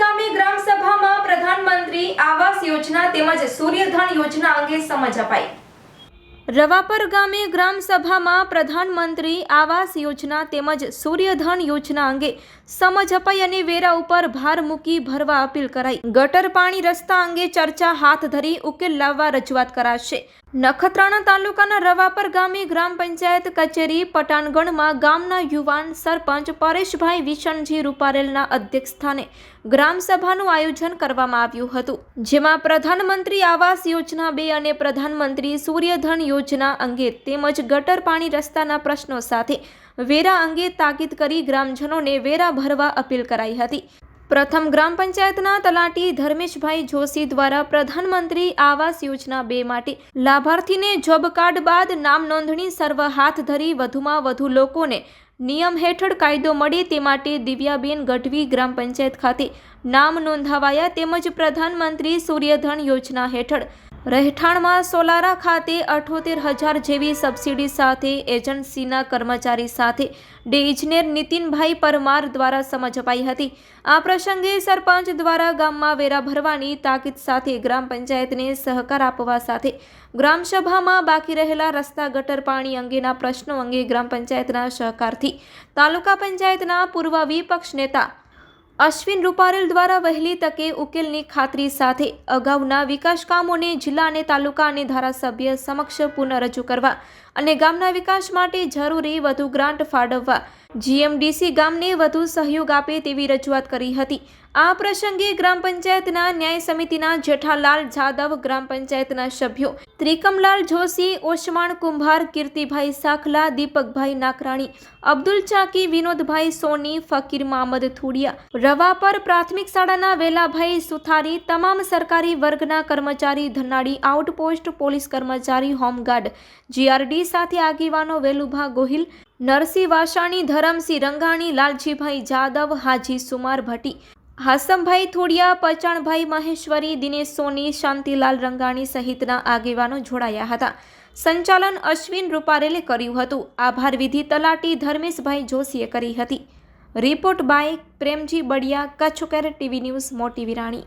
ગામે ગ્રામ સભામાં પ્રધાનમંત્રી આવાસ યોજના તેમજ સૂર્યધન યોજના અંગે સમજ અપાઈ. રવાપર ગામે ગ્રામ સભામાં પ્રધાનમંત્રી આવાસ યોજના તેમજ સૂર્યધન યોજના અંગે સમજ અપાઈ અને વેરા ઉપર ભાર મૂકી ભરવા અપીલ કરાઈ. ગટર પાણી રસ્તા અંગે ચર્ચા હાથ ધરી ઉકેલ લાવવા રજૂઆત કરાશે. નખત્રાણા તાલુકાના રવાપર ગામે ગ્રામ પંચાયત કચેરી પટાણગણમાં ગામના યુવાન સરપંચ પરેશભાઈ વિશનજી રૂપારેલના અધ્યક્ષસ્થાને ગ્રામસભાનું આયોજન કરવામાં આવ્યું હતું, જેમાં પ્રધાનમંત્રી આવાસ યોજના બે અને પ્રધાનમંત્રી સૂર્યધન યોજના અંગે તેમજ ગટર પાણી રસ્તાના પ્રશ્નો સાથે વેરા અંગે તાકીદ કરી ગ્રામજનોને વેરા ભરવા અપીલ કરાઈ હતી. પ્રથમ ગ્રામ પંચાયતના તલાટી ધર્મેશભાઈ જોશી દ્વારા પ્રધાનમંત્રી આવાસ યોજના બે માટે લાભાર્થીને જોબ કાર્ડ બાદ નામ નોંધણી સર્વ હાથ ધરી વધુમાં વધુ લોકોને નિયમ હેઠળ કાયદો મળે તે માટે દિવ્યાબેન ગઢવી ગ્રામ પંચાયત ખાતે નામ નોંધાવાયા તેમજ પ્રધાનમંત્રી સૂર્યધન યોજના હેઠળ રહેઠાણમાં સોલારા ખાતે અઠોતેર હજાર જેવી સબસિડી સાથે એજન્સીના કર્મચારી સાથે ડે ઇજનેર નીતિનભાઈ પરમાર દ્વારા સમજ અપાઈ હતી. આ પ્રસંગે સરપંચ દ્વારા ગામમાં વેરા ભરવાની તાકીદ સાથે ગ્રામ પંચાયતને સહકાર આપવા સાથે ગ્રામસભામાં બાકી રહેલા રસ્તા, ગટર, પાણી અંગેના પ્રશ્નો અંગે ગ્રામ પંચાયતના સહકારથી તાલુકા પંચાયતના પૂર્વ વિપક્ષ નેતા અશ્વિન રૂપારેલ દ્વારા વહેલી તકે ઉકેલની ખાતરી સાથે અગાઉના વિકાસ કામોને જિલ્લા અને તાલુકા અને ધારાસભ્ય સમક્ષ પુનઃ રજૂ કરવા અને ગામના વિકાસ માટે જરૂરી વધુ ગ્રાન્ટ ફાળવવા જીએમડીસી ગામને વધુ સહયોગ આપે તેવી રજૂઆત કરી હતી. આ પ્રસંગે ગ્રામ પંચાયતના ન્યાય સમિતિના જેઠાલાલ જાદવ ગ્રામ પંચાયતના સભ્યો ત્રિકમલાલ જોશી ઓસમાણ કુંભાર, કીર્તિભાઈ સાખલા, દીપકભાઈ નાકરાણી, અબ્દુલ ચાકી, વિનોદભાઈ સોની, ફકીર મામદ થુડિયા રવાપર પ્રાથમિક શાળાના વેલાભાઈ સુથારી, તમામ સરકારી વર્ગના કર્મચારી, ધનાડી, આઉટપોસ્ટ પોલીસ કર્મચારી, હોમગાર્ડ, જીઆરડી સાથે આગેવાનો વેલુભા ગોહિલ નરસિંહ વાસાણી, ધરમસિંહ રંગાણી, લાલજીભાઈ જાદવ, હાજી સુમાર ભટ્ટી, હાસમભાઈ થોડિયા, પચાણભાઈ મહેશ્વરી, દિનેશ સોની, શાંતિલાલ રંગાણી સહિતના આગેવાનો જોડાયા હતા. સંચાલન અશ્વિન રૂપારેલે કર્યું હતું. આભાર વિધિ તલાટી ધર્મેશભાઈ જોશીએ કરી હતી. Report by Premji Badiya, Kutch care TV news, Moti Virani.